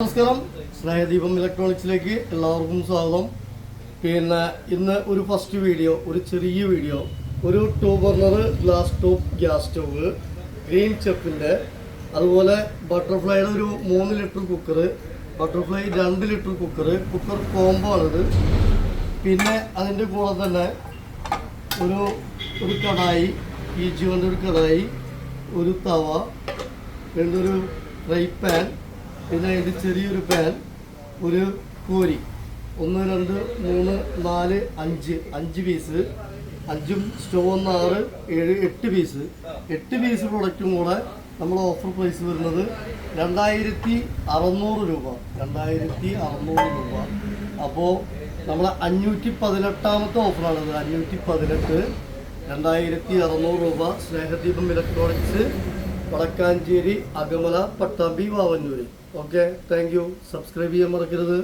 നമസ്കാരം. സ്നേഹദീപം ഇലക്ട്രോണിക്സിലേക്ക് എല്ലാവർക്കും സ്വാഗതം. പിന്നെ ഇന്ന് ഒരു ഫസ്റ്റ് വീഡിയോ ഒരു ചെറിയ വീഡിയോ ഒരു two burner glass top gas stove green ചെപ്പിന്റെ അതുപോലെ ബട്ടർഫ്ലൈയുടെ ഒരു മൂന്ന് ലിറ്റർ കുക്കർ ബട്ടർഫ്ലൈ രണ്ട് ലിറ്റർ കുക്കർ കുക്കർ കോംബോ ആണിത്. പിന്നെ അതിന്റെ കൂടെ തന്നെ ഒരു ഒരു കടായി ഈ ജീവന്റെ ഒരു കടായി ഒരു തവ ഒരു ഫ്രൈ പാൻ പിന്നെ ഇത് ചെറിയൊരു പാൻ ഒരു കോരി. ഒന്ന് രണ്ട് മൂന്ന് നാല് അഞ്ച്. അഞ്ച് പീസ് അഞ്ചും സ്റ്റോ ഒന്ന് ആറ് ഏഴ് എട്ട് പീസ് എട്ട് പീസ് പ്രൊഡക്റ്റും കൂടെ നമ്മൾ ഓഫർ പ്രൈസ് വരുന്നത് രണ്ടായിരത്തി അറുന്നൂറ് രൂപ. രണ്ടായിരത്തി അറുന്നൂറ് രൂപ. അപ്പോൾ നമ്മൾ അഞ്ഞൂറ്റി പതിനെട്ടാമത്തെ ഓഫറാണത് അഞ്ഞൂറ്റി പതിനെട്ട് രണ്ടായിരത്തി അറുന്നൂറ് രൂപ. Snehadeepam electronics Vadakkanchery Akamala Pattambi Vavanoor. Okay thank you subscribe ചെയ്യാൻ മറക്കരുത്.